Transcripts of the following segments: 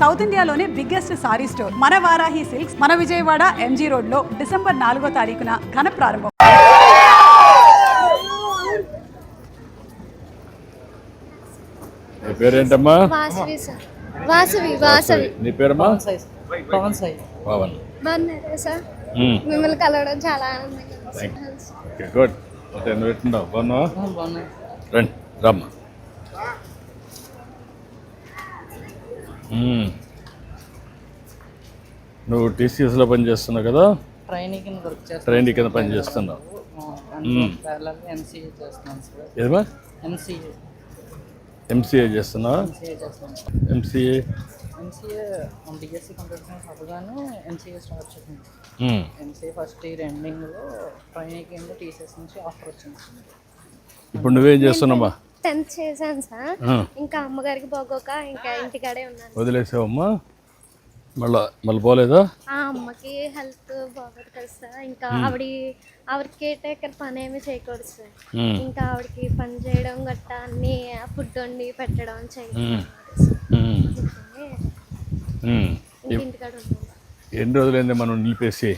South ఇండియాలోనే biggest sorry store. మన Varahi silks మన విజయవాడ ఎంజీ రోడ్లో డిసెంబర్ నాలుగో తారీఖున ఘన ప్రారంభం. పేరేంటమ్మా? వాసవి సార్. వాసవి వాసవి. నీ పేరమ్మా? పవన్ సాయి. పవన్. బాగున్నారా సార్? మ్మ్. మిమ్మల్ని కలవడం చాలా ఆనందంగా గుడ్ బాగున్నావా? బాగున్నాయి. రండి రమ్మా. నువ్వు టీసీఎస్లో పని చేస్తున్నావు కదా? ట్రైనింగ్ కింద వర్క్ చేస్తాను కింద పని చేస్తున్నావు మ్మ్. ఎంసీఏ చేస్తున్నాను ఏదమ్మా ఎంసీఏ ఎంసీఏ చేస్తున్నావా? MCA MCA MCA BSc computer science అవ్వగానే ఎంసీఏ స్టార్ట్ చేసింది. మ్మ్. ఎంసీఏ ఫస్ట్ ఇయర్ ఎండింగ్లో ట్రైనింగ్ కింద టీసీఎస్ నుంచి ఆఫర్ వచ్చింది. ఇప్పుడు నువ్వేం చేస్తున్నావా టెన్త్ చేశాను సార్. ఇంకా అమ్మగారికి బాగోక ఇంకా ఇంటికాడే ఉన్నాను వదిలేసావమ్మా? మళ్ళా మళ్ళీ పోలేదా? ఆ అమ్మకి హెల్త్ బాగోదు కదా సార్. ఇంకా ఆవిడ ఆవిడ కేర్ టేకర్ పని ఏమి చేయకూడదు సార్. ఇంకా ఆవిడకి పని చేయడం గట్టా అన్ని ఫుడ్ వండి పెట్టడం ఉన్నాను ఎన్ని రోజులైంది మనం నిలిపేసి?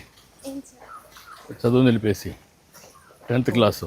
చదువు నిలిపేసి? Tenth class?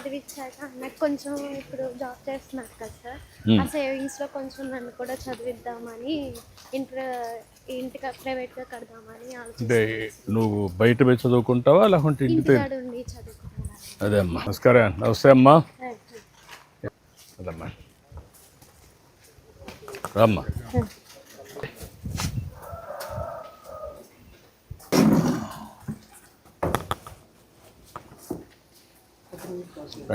చదివించాక అన్నయ్య కొంచెం ఇప్పుడు జాబ్ చేస్తున్నారు కదా సార్ ఆ సేవింగ్స్లో కొంచెం నన్ను కూడా చదివిద్దామని ఇంటర్ ఇంటికి ప్రైవేట్గా కడదామని అంటే నువ్వు బయట పోయి చదువుకుంటావా లేకుంటే ఇంటి దగ్గర ఉండి అదే అమ్మా. నమస్కారం. నమస్తే అమ్మా. అదమ్మా. రామ్మా.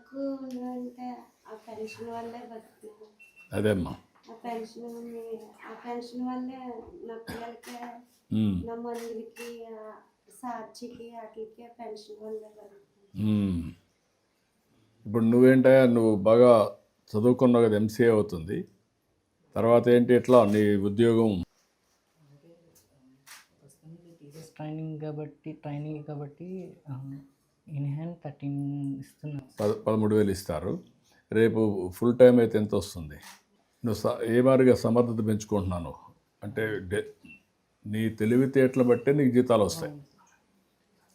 ఇంతవరకు అంటే ఆ పెన్షన్ వల్లే బతుకుతున్నాను అదే అమ్మా ఆ పెన్షన్ ఉంది- ఆ పెన్షన్ వల్లే నా పిల్లలకి ఉమ్, నా మందులకి ఆ సార్చికి వాటికి పెన్షన్ వల్లే బతుకుతున్నాను ఉమ్. ఇప్పుడు నువ్వేంటయ్యా నువ్వు బాగా చదువుకున్నావు కదా ఎంసీఏ అవుతుంది. తర్వాత ఏంటి ఎట్లా నీ ఉద్యోగం? ట్రైనింగ్ కాబట్టి ట్రైనింగ్ కాబట్టి ఇన్ హ్యాండ్ థర్టీన్ పద పదమూడు వేలు ఇస్తారు. రేపు ఫుల్ టైం అయితే ఎంత వస్తుంది? నువ్వు స ఏ మాదిరిగా సమర్థత పెంచుకుంటున్నాను? అంటే డే నీ తెలివితేటలు బట్టే నీకు జీతాలు వస్తాయి.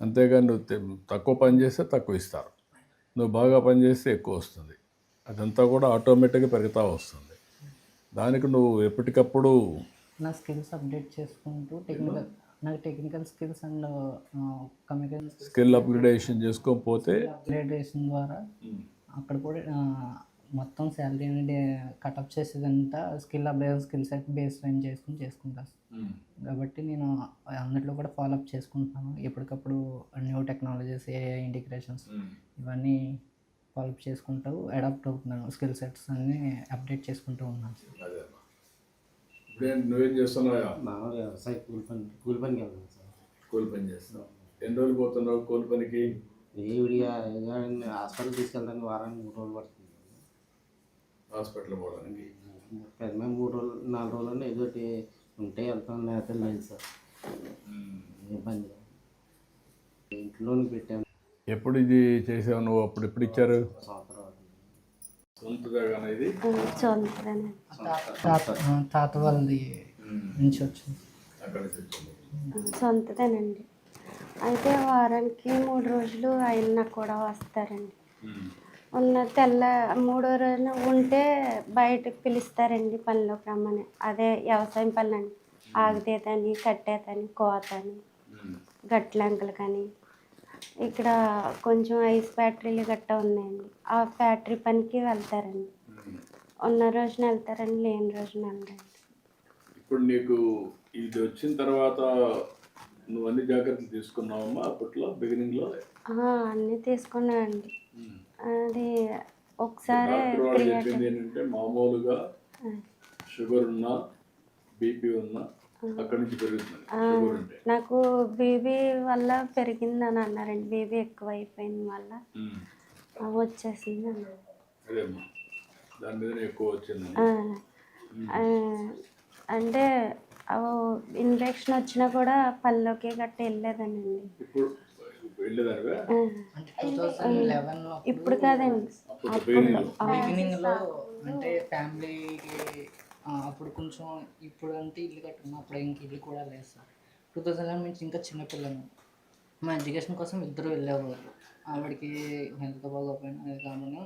అంతేగాని నువ్వు తక్కువ పని చేస్తే తక్కువ ఇస్తారు. నువ్వు బాగా పని చేస్తే ఎక్కువ వస్తుంది. అదంతా కూడా ఆటోమేటిక్గా పెరుగుతూ వస్తుంది. దానికి నువ్వు ఎప్పటికప్పుడు నా స్కిల్స్ అప్డేట్ చేసుకుంటూ టెక్నికల్ నాకు technical skills and communication skill upgradation చేసుకోకపోతే అప్గ్రేడేషన్ ద్వారా అక్కడ కూడా మొత్తం శాలరీ అనేది కటప్ చేసేదంతా skill update skill set baseline చేసుకుని చేసుకుంటాను కాబట్టి నేను అందరిలో కూడా ఫాలో అప్ చేసుకుంటున్నాను ఎప్పటికప్పుడు న్యూ టెక్నాలజీస్ ఏఐ ఇంటిగ్రేషన్స్ ఇవన్నీ ఫాలో అప్ చేసుకుంటూ అడాప్ట్ అవుతున్నాను. స్కిల్ సెట్స్ అన్నీ అప్డేట్ చేసుకుంటూ ఉన్నాను. నువ్వేం చేస్తున్నావు మామూలుగా వ్యవసాయ కూలి పని కూలి పనికి వెళ్తాను సార్. కూలి పని చేస్తున్నావు. ఎన్ని రోజులు పోతున్నావు కూలి పనికి? ఏ విడిగా హాస్పిటల్ తీసుకెళ్ళడానికి వారానికి మూడు రోజులు పడుతుంది. హాస్పిటల్ పోవడానికి? పెద్ద మూడు రోజులు నాలుగు రోజులు ఏదో ఒకటి ఉంటే వెళ్తాం లేకపోతే లేదు సార్. లేదు. ఇంట్లోనే పెట్టాము ఎప్పుడు ఇది చేసావు నువ్వు? అప్పుడు ఎప్పుడు ఇచ్చారు? సంవత్సరం అవుతుంది. సొంతగా ఇది చూడండి తాత వాళ్ళది నుంచి వచ్చింది. సొంతదేనండి. అయితే వారానికి మూడు రోజులు ఆయన కూడా వస్తారండి. ఉన్న తెల్ల మూడో రోజున ఉంటే బయటకు పిలుస్తారండి పనిలోకి రమ్మని. అదే వ్యవసాయం పనులండి. ఆగితేతని కట్టేతని కోతని గట్లంకలు కానీ ఇక్కడ కొంచెం ఐస్ ఫ్యాక్టరీలు గట్టా ఉన్నాయండి. ఆ ఫ్యాక్టరీ పనికి వెళ్తారండి. ఉన్న రోజున వెళ్తారండి లేని రోజున వెళ్ళరండి. ఇప్పుడు నీకు ఇది వచ్చిన తర్వాత నువ్వు అన్ని జాగ్రత్తలు తీసుకున్నావమ్మా అప్పట్లో బిగినింగ్లో అన్నీ తీసుకున్నానండి. అది ఒకసారి చెప్పింది ఏంటంటే మామూలుగా షుగర్ ఉన్నా బీపీ ఉన్నా నాకు బేబీ వల్ల పెరిగిందని అన్నారండి బేబీ ఎక్కువ అయిపోయింది వల్ల వచ్చేసింది అంటే ఇన్ఫెక్షన్ వచ్చినా కూడా పళ్ళలోకి గట్ట వెళ్ళేదనండి ఇప్పుడు కాదండి అంటే ఫ్యామిలీకి అప్పుడు కొంచెం ఇప్పుడు అంటే ఇల్లు కట్టుకున్నా అప్పుడు ఇంక ఇల్లు కూడా లేదు సార్. టూ థౌజండ్ లెవెన్ నుంచి ఇంకా చిన్నపిల్లను మా ఎడ్యుకేషన్ కోసం ఇద్దరు వెళ్ళేవారు ఆవిడకి హెల్త్ బాగోపోయినా అది కాకుండా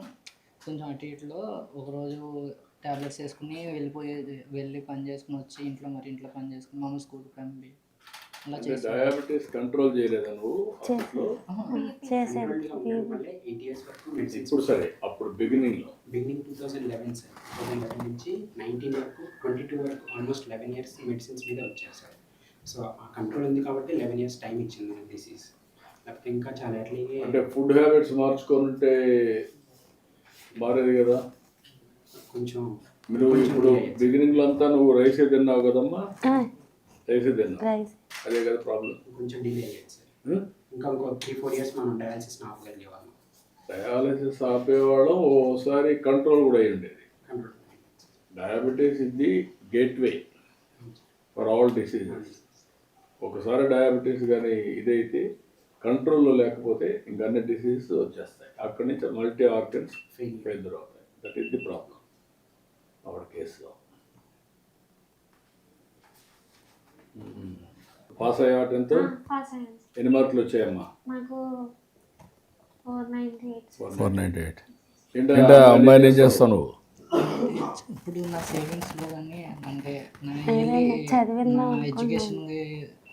కొంచెం అటు ఇటులో ఒకరోజు టాబ్లెట్స్ వేసుకుని వెళ్ళిపోయేది వెళ్ళి పని చేసుకుని వచ్చి ఇంట్లో మరి ఇంట్లో పని చేసుకుని మమ్మల్ని స్కూల్కి పంపి డయాబెటీస్ కంట్రోల్ చేయలేదా నువ్వు? అప్పట్లో? చేశాను. మళ్ళీ ఎయిట్ ఇయర్స్ వరకు మెడిసిన్స్ ఇప్పుడు సరే అప్పుడు బిగినింగ్లో. Beginning two thousand eleven sir two thousand eleven నుంచి నైన్టీన్ వరకు ట్వంటీ టూ వరకు ఆల్మోస్ట్ లెవెన్ ఇయర్స్ మెడిసిన్స్ మీద వచ్చారు సార్ సో ఆ కంట్రోల్ ఉంది కాబట్టి లెవెన్ ఇయర్స్ టైం ఇచ్చింది మనకి డిసీజ్ లేకపోతే ఇంకా చాలా ఎర్లీగా అంటే ఫుడ్ హ్యాబిట్స్ మార్చుకొని ఉంటే మారేది కదా? కొంచెం నువ్వు ఇప్పుడు బిగినింగ్లో అంతా నువ్వు రైసే తిన్నావు కదమ్మా? ఆ, రైసే తిన్నావు? రైస్ అదే కదా ప్రాబ్లం కొంచెం డిలే అయ్యేది సార్. ఇంకా ఇంకో త్రీ ఫోర్ ఇయర్స్ మనం డయాలసిస్ ఆపగలిగేవాళ్ళం డయాలసిస్ ఆపేవాళ్ళం ఓసారి కంట్రోల్ కూడా అయి ఉండేది. డయాబెటీస్ ఇది గేట్వే ఫర్ ఆల్ డిసీజెస్ ఒకసారి డయాబెటీస్ కానీ ఇదైతే కంట్రోల్లో లేకపోతే ఇంక అన్ని డిసీజెస్ వచ్చేస్తాయి. అక్కడి నుంచి మల్టీ ఆర్గన్స్ ఫెయిల్యూర్ అవుతాయి. That is the problem our కేసులో పాస్ అయ్యా టెన్త్ పాస్ అయ్యాను ఎన్ని మార్కులు వచ్చాయమ్మా? నాకు ఫోర్ నైంటీ ఎయిట్. ఏంటంటే అమ్మాయిని ఏం చేస్తావు? నువ్వు? ఇప్పుడు నా సేవింగ్స్లో కానీ అంటే నా ఎడ్యుకేషన్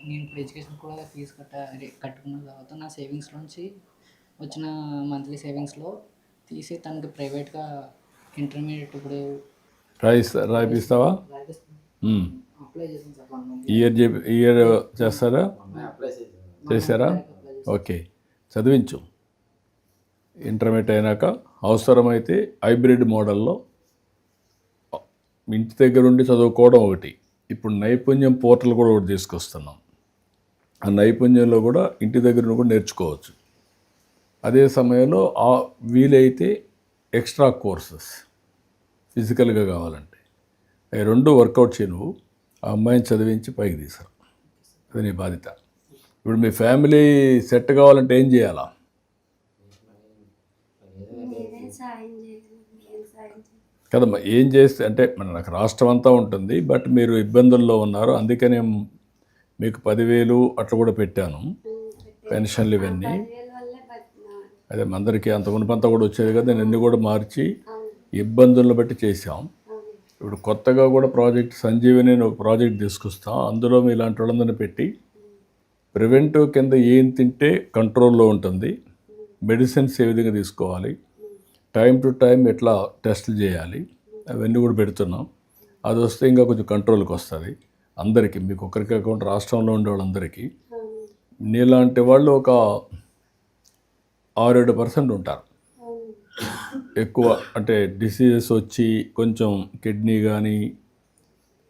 నేను ఇప్పుడు ఎడ్యుకేషన్ కూడా ఫీజు కట్ట అదే కట్టుకున్న తర్వాత నా సేవింగ్స్లోంచి వచ్చిన మంత్లీ సేవింగ్స్లో తీసి తనకి ప్రైవేట్గా ఇంటర్మీడియట్ ఇప్పుడు రాయిస్తా రాయిపిస్తావా? రాజస్థాన్ ఇయర్ ఇయర్ చేస్తారా? చేశారా? ఓకే. చదివించు. ఇంటర్మీడియట్ అయినాక అవసరమైతే హైబ్రిడ్ మోడల్లో ఇంటి దగ్గర ఉండి చదువుకోవడం ఒకటి. ఇప్పుడు నైపుణ్యం పోర్టల్ కూడా ఒకటి తీసుకొస్తున్నాం. ఆ నైపుణ్యంలో కూడా ఇంటి దగ్గర కూడా నేర్చుకోవచ్చు. అదే సమయంలో ఆ వీలైతే ఎక్స్ట్రా కోర్సెస్ ఫిజికల్గా కావాలంటే. అవి రెండు వర్కౌట్ చేయి నువ్వు ఆ అమ్మాయిని చదివించి పైకి తీసారు అది నీ బాధ్యత. ఇప్పుడు మీ ఫ్యామిలీ సెట్ కావాలంటే ఏం చేయాలా? కదమ్మా ఏం చేస్తే అంటే మన నాకు రాష్ట్రం అంతా ఉంటుంది బట్ మీరు ఇబ్బందుల్లో ఉన్నారు అందుకనే మీకు పదివేలు అట్లా కూడా పెట్టాను. పెన్షన్లు ఇవన్నీ. అదే అందరికీ అంత మునుపంతా కూడా వచ్చేది కదా నేను అన్ని కూడా మార్చి ఇబ్బందులను బట్టి చేసాం ఇప్పుడు కొత్తగా కూడా ప్రాజెక్ట్ సంజీవని ఒక ప్రాజెక్ట్ తీసుకొస్తాం. అందులో మీ ఇలాంటి వాళ్ళందరినీ పెట్టి ప్రివెంటివ్ కింద ఏం తింటే కంట్రోల్లో ఉంటుంది. మెడిసిన్స్ ఏ విధంగా తీసుకోవాలి. టైం టు టైం ఎట్లా టెస్టులు చేయాలి. అవన్నీ కూడా పెడుతున్నాం. అది వస్తే ఇంకా కొంచెం కంట్రోల్కి వస్తుంది. అందరికీ మీకు ఒకరికి కాకుండా రాష్ట్రంలో ఉండే వాళ్ళందరికీ నీలాంటి వాళ్ళు ఒక ఆరేడు పర్సెంట్ ఉంటారు. ఎక్కువ అంటే డిసీజెస్ వచ్చి కొంచెం కిడ్నీ కానీ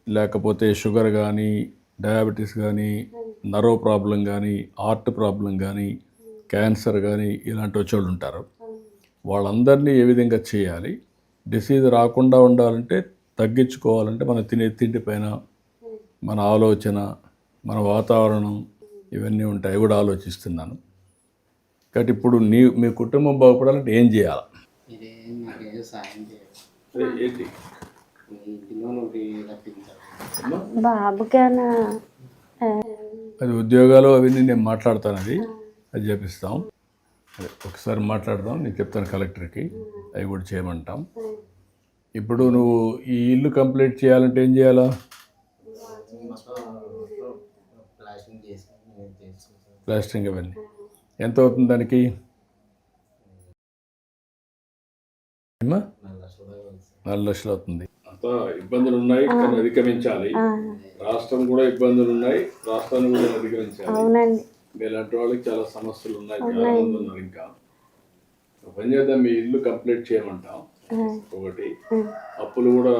లేకపోతే షుగర్ కానీ డయాబెటీస్ కానీ నర్వ్ ప్రాబ్లం కానీ హార్ట్ ప్రాబ్లం కానీ క్యాన్సర్ కానీ ఇలాంటి వచ్చేవాళ్ళు ఉంటారు. వాళ్ళందరినీ ఏ విధంగా చేయాలి? డిసీజ్ రాకుండా ఉండాలంటే తగ్గించుకోవాలంటే మనం తినే తిండి పైన మన ఆలోచన మన వాతావరణం ఇవన్నీ ఉంటాయి. కూడా ఆలోచిస్తున్నాను. కాబట్టి ఇప్పుడు నీ మీ కుటుంబం బాగుపడాలంటే ఏం చేయాలి? ఇదే నాకేదో సాయం చేయాలి ఏంటి? ఈ ఇంటిలో ఒకటి రప్పించాలి బాబుకేనా? అది ఉద్యోగాలు అవన్నీ నేను మాట్లాడతాను అది. అది చేపిస్తాం. అదే ఒకసారి మాట్లాడదాం. నేను చెప్తాను కలెక్టర్కి. అవి కూడా చేయమంటాం. ఇప్పుడు నువ్వు ఈ ఇల్లు కంప్లీట్ చేయాలంటే ఏం చేయాలా? ప్లాస్టింగ్ అవన్నీ. ఎంత అవుతుంది దానికి? నాలుగు లక్షలు అవుతుంది. అంతా ఇబ్బందులు ఉన్నాయి కానీ అధిగమించాలి. రాష్ట్రం కూడా ఇబ్బందులు ఉన్నాయి రాష్ట్రాన్ని కూడా అధిగమించాలి. అవునండి. మీలాంటి వాళ్ళకి చాలా సమస్యలు ఉన్నాయి చాలా మంది ఉన్నారు ఇంకా. పని చేద్దాం మీ ఇల్లు కంప్లీట్ చేయమంటాం. ఒకటి అప్పులు కూడా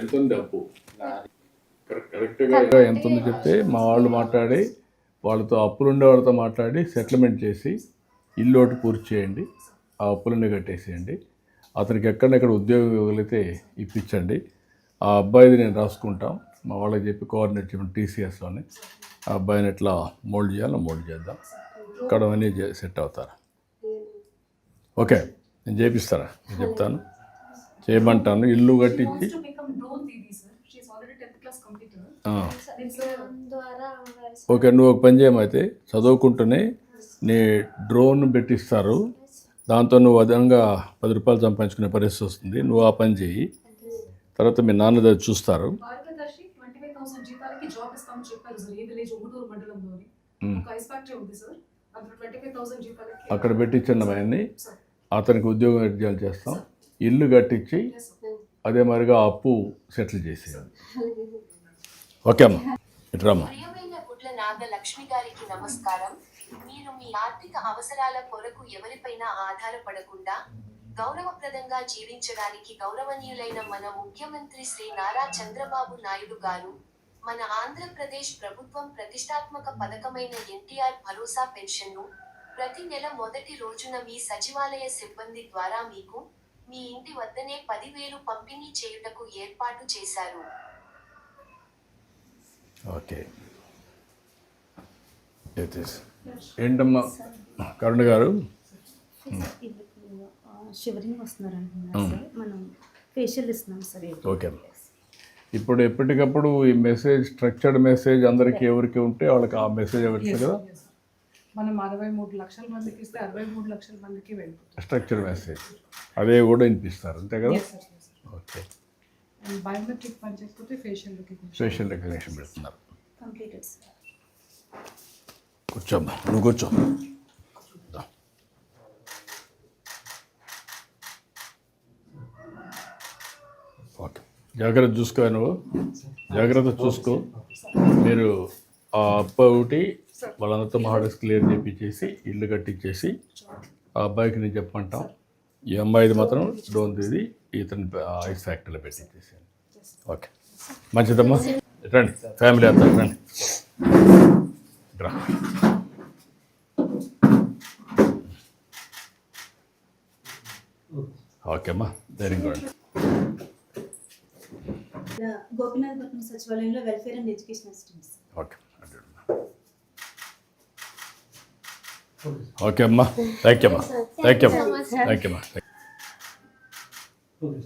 ఎంత ఉంది అప్పు? కరెక్ట్ కరెక్ట్గా ఎంత ఉంది చెప్తే మా వాళ్ళు మాట్లాడి వాళ్ళతో అప్పులు ఉండే వాళ్ళతో మాట్లాడి సెటిల్మెంట్ చేసి ఇల్లు ఒకటి పూర్తి చేయండి ఆ అప్పులన్నీ కట్టేసేయండి. అతనికి ఎక్కడెక్కడ ఉద్యోగం ఇవ్వగలిగితే ఇప్పించండి. ఆ అబ్బాయిది నేను రాసుకుంటాం. మా వాళ్ళకి చెప్పి కోఆర్డినేట్ చేయమని టీసీఎస్లోని. ఆ అబ్బాయిని ఎట్లా మోల్డ్ చేయాలో మోల్డ్ చేద్దాం. ఇక్కడ అన్నీ సెట్ అవుతారు? ఓకే నేను చేపిస్తారా? నేను చెప్తాను. చేయమంటాను. ఇల్లు కట్టించి. ఓకే నువ్వు ఒక పని చేయమైతే చదువుకుంటూనే నీ డ్రోన్ పెట్టిస్తారు. దాంతో నువ్వు అదనంగా పది రూపాయలు సంపాదించుకునే పరిస్థితి వస్తుంది. నువ్వు ఆ పని చేయి. తర్వాత మీ నాన్న దగ్గర చూస్తారు. అక్కడ పెట్టించండి ఆయన్ని. అతనికి ఉద్యోగం ఎడ్జాలు చేస్తాం. ఇల్లు కట్టించి అదే మరిగా అప్పు సెటిల్ చేసేయాలి. ఓకే అమ్మా. ఇట్రామ్మా గుడ్ల నాగలక్ష్మి గారికి నమస్కారం. మీరు మీ ఆర్థిక అవసరాల కొరకు ఎవరిపైనా ఆధారపడకుండా గౌరవప్రదంగా జీవించడానికి గౌరవనీయులైన మన ముఖ్యమంత్రి శ్రీ నారా చంద్రబాబు నాయుడు గారు మన ఆంధ్రప్రదేశ్ ప్రభుత్వం ప్రతిష్టాత్మక పథకమైన ఎన్టీఆర్ భరోసా పెన్షన్ను ప్రతి నెల మొదటి రోజున మీ సచివాలయ సిబ్బంది ద్వారా మీకు మీ ఇంటి వద్దనే పదివేలు పంపిణీ చేయుటకు ఏర్పాటు చేశారు. ఓకే. ఏంటమ్మా? కరుణ గారు? షివరింగ్ వస్తున్నారు అంటున్నారు సార్. మనం ఫేషియల్ ఇస్తున్నాం సార్. ఓకే అమ్మా. ఇప్పుడు ఎప్పటికప్పుడు ఈ మెసేజ్ స్ట్రక్చర్డ్ మెసేజ్ అందరికీ ఎవరికి ఉంటే వాళ్ళకి ఆ మెసేజ్ ఎవరికి కదా? మనం అరవై మూడు లక్షల మందికి ఇస్తే అరవై మూడు లక్షల మందికి వెళ్తుంది స్ట్రక్చర్ మెసేజ్ అదే కూడా వినిపిస్తారు. అంతే కదా? ఓకే. అండ్ బయోమెట్రిక్ పని చేయకపోతే ఫేషియల్ రికగ్నిషన్ స్పెషల్ రికగ్నేషన్ పెడుతున్నారు. కంప్లీటెడ్ సార్ కూర్చోమ్మా నువ్వు కూర్చో ఓకే జాగ్రత్త చూసుకో నువ్వు జాగ్రత్త చూసుకో మీరు ఆ అప్ప ఒకటి వాళ్ళందరితో మహాడస్ క్లియర్ చేపించేసి ఇల్లు కట్టించేసి ఆ అబ్బాయికి నేను చెప్పమంటాం. ఈ అమ్మాయిది మాత్రం డోన్ తీది ఇతని ఐస్ ఫ్యాక్టరీలో పెట్టించేసి ఓకే. మంచిదమ్మా. రండి. ఫ్యామిలీ అంతా రండి. రా ఓకే అమ్మా ధైర్యంగా ఉండండి గోపీనాథపట్నం సచివాలయంలో welfare and education assistant sir okay okay అమ్మా థ్యాంక్ యూ అమ్మా థ్యాంక్ యూ అమ్మా థ్యాంక్ యూ అమ్మా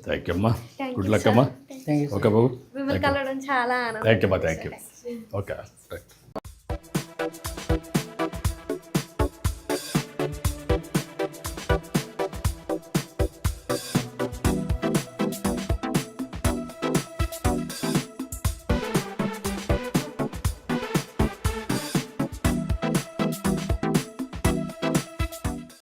థ్యాంక్ యూ అమ్మా. గుడ్ లక్ అమ్మా ఓకే బాబు. థ్యాంక్ యూ అమ్మా థ్యాంక్ యూ ఓకే రైట్